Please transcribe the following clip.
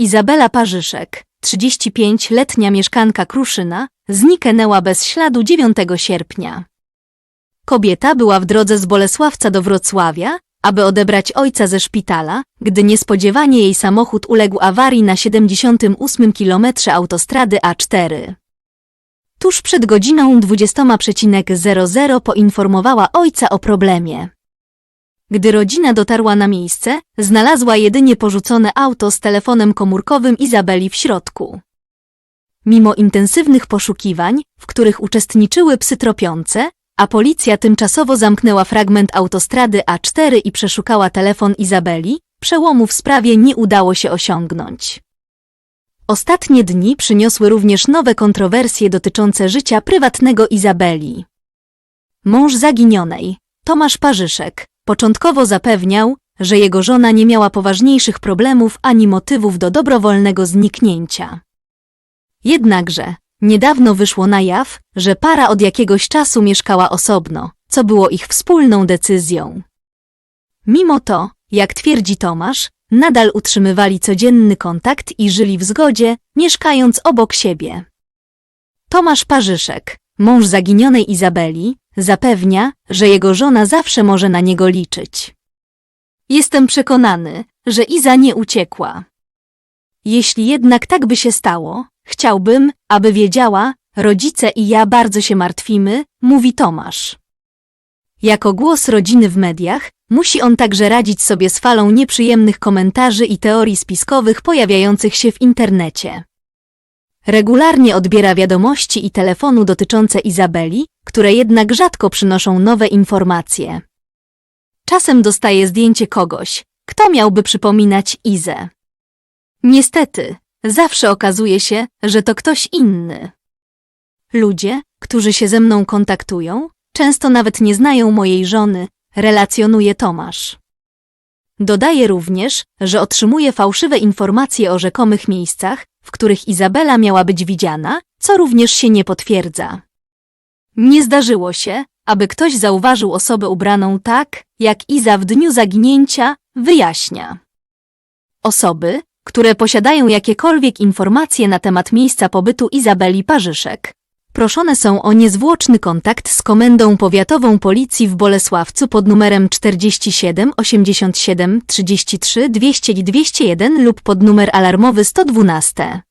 Izabela Parzyszek, 35-letnia mieszkanka Kruszyna, zniknęła bez śladu 9 sierpnia. Kobieta była w drodze z Bolesławca do Wrocławia, aby odebrać ojca ze szpitala, gdy niespodziewanie jej samochód uległ awarii na 78 kilometrze autostrady A4. Tuż przed godziną 20.00 poinformowała ojca o problemie. Gdy rodzina dotarła na miejsce, znalazła jedynie porzucone auto z telefonem komórkowym Izabeli w środku. Mimo intensywnych poszukiwań, w których uczestniczyły psy tropiące, a policja tymczasowo zamknęła fragment autostrady A4 i przeszukała telefon Izabeli, przełomu w sprawie nie udało się osiągnąć. Ostatnie dni przyniosły również nowe kontrowersje dotyczące życia prywatnego Izabeli. Mąż zaginionej, Tomasz Parzyszek, początkowo zapewniał, że jego żona nie miała poważniejszych problemów ani motywów do dobrowolnego zniknięcia. Jednakże, niedawno wyszło na jaw, że para od jakiegoś czasu mieszkała osobno, co było ich wspólną decyzją. Mimo to, jak twierdzi Tomasz, nadal utrzymywali codzienny kontakt i żyli w zgodzie, mieszkając obok siebie. Tomasz Parzyszek, mąż zaginionej Izabeli, zapewnia, że jego żona zawsze może na niego liczyć. Jestem przekonany, że Iza nie uciekła. Jeśli jednak tak by się stało, chciałbym, aby wiedziała, rodzice i ja bardzo się martwimy, mówi Tomasz. Jako głos rodziny w mediach, musi on także radzić sobie z falą nieprzyjemnych komentarzy i teorii spiskowych pojawiających się w internecie. Regularnie odbiera wiadomości i telefonu dotyczące Izabeli, które jednak rzadko przynoszą nowe informacje. Czasem dostaje zdjęcie kogoś, kto miałby przypominać Izę. Niestety, zawsze okazuje się, że to ktoś inny. Ludzie, którzy się ze mną kontaktują, często nawet nie znają mojej żony, relacjonuje Tomasz. Dodaje również, że otrzymuje fałszywe informacje o rzekomych miejscach, w których Izabela miała być widziana, co również się nie potwierdza. Nie zdarzyło się, aby ktoś zauważył osobę ubraną tak, jak Iza w dniu zaginięcia, wyjaśnia. Osoby, które posiadają jakiekolwiek informacje na temat miejsca pobytu Izabeli Parzyszek, proszone są o niezwłoczny kontakt z Komendą Powiatową Policji w Bolesławcu pod numerem 47 87 33 200 201 lub pod numer alarmowy 112.